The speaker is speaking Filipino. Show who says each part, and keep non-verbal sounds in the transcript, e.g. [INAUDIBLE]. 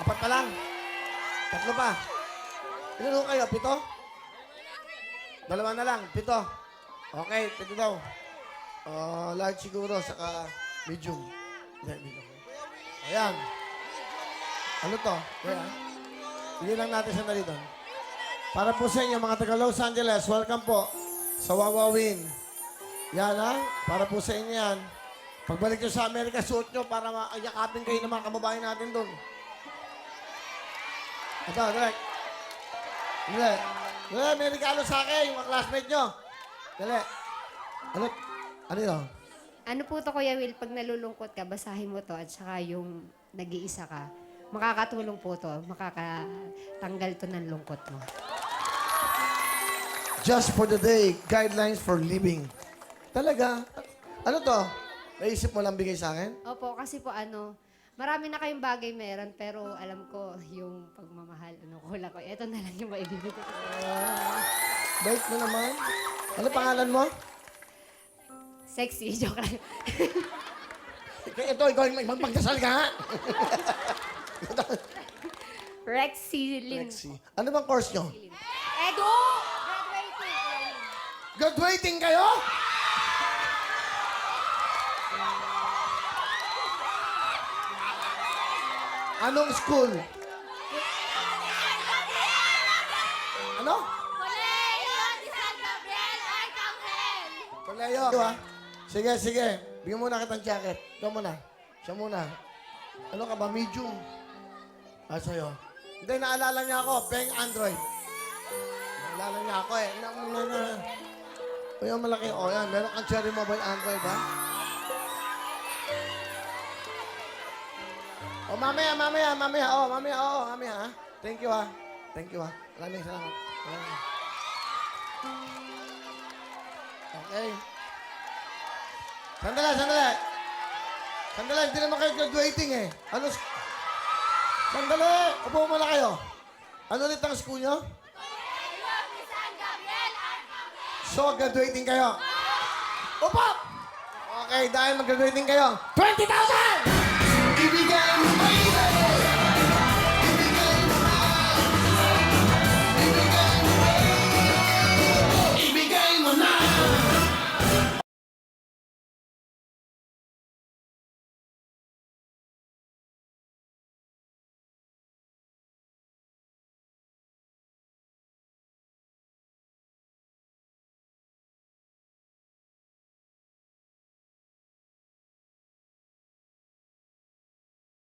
Speaker 1: Apat pa lang. Tatlo pa. Ilan kayo? Pito? Dalawa na lang. Pito. Okay, pito daw. Ah, large siguro, saka medium. Hindi, medium. Ayan. Ano to? Kaya, sige lang natin sandali doon. Para po sa inyo, mga taga Los Angeles, welcome po sa Wawawin. Yan ha, para po sa inyo yan. Pagbalik nyo sa Amerika, suot nyo para maayakapin kayo ng mga kababayan natin doon. Ito, direct. Dali. Dali, may regalo sa akin, yung mga classmate nyo. Dali. Ano? Ano yun?
Speaker 2: Ano po to, Kuya Will, pag nalulungkot ka, basahin mo to at saka yung nag-iisa ka. Makakatulong po to, makakatanggal to ng lungkot mo.
Speaker 1: Just for the day, guidelines for living. Talaga? Ano to? Naisip mo lang bigay sa akin?
Speaker 2: Opo, kasi po ano, marami na kayong bagay meron, pero alam ko yung pagmamahal, ano, kulang ko. Ito na lang yung maibibigay ko.
Speaker 1: Bait mo naman. Ano pangalan mo?
Speaker 2: Sexy, [LAUGHS] joke lang.
Speaker 1: Ito, ikaw yung magpagdasal ka.
Speaker 2: Rexy Lin.
Speaker 1: Lexi. Ano bang course nyo?
Speaker 2: Edu! Graduating!
Speaker 1: Graduating kayo? Anong school? Ano?
Speaker 3: Colegio de San Gabriel Arcangel.
Speaker 1: Koleyo. Diba? Sige, sige. Bigyan muna kitang jacket. Ikaw muna. Siya muna. Ano ka ba? Medium. Ah, sa'yo. Hindi, naalala niya ako. Peng Android. Naalala niya ako eh. Na, na, na. O yung malaki. O yan, meron kang cherry mobile Android ha. O mamaya, mamaya, mamaya. O, mamaya, o, mamaya ha. Thank you ha. Thank you ha. Maraming salamat. Okay. Sandali, sandali. Sandali, hindi naman kayo graduating eh. Ano? Sandali, upo muna kayo. Ano ulit ang school nyo? So, graduating kayo. Upo! Okay, dahil mag-graduating kayo, 20,000!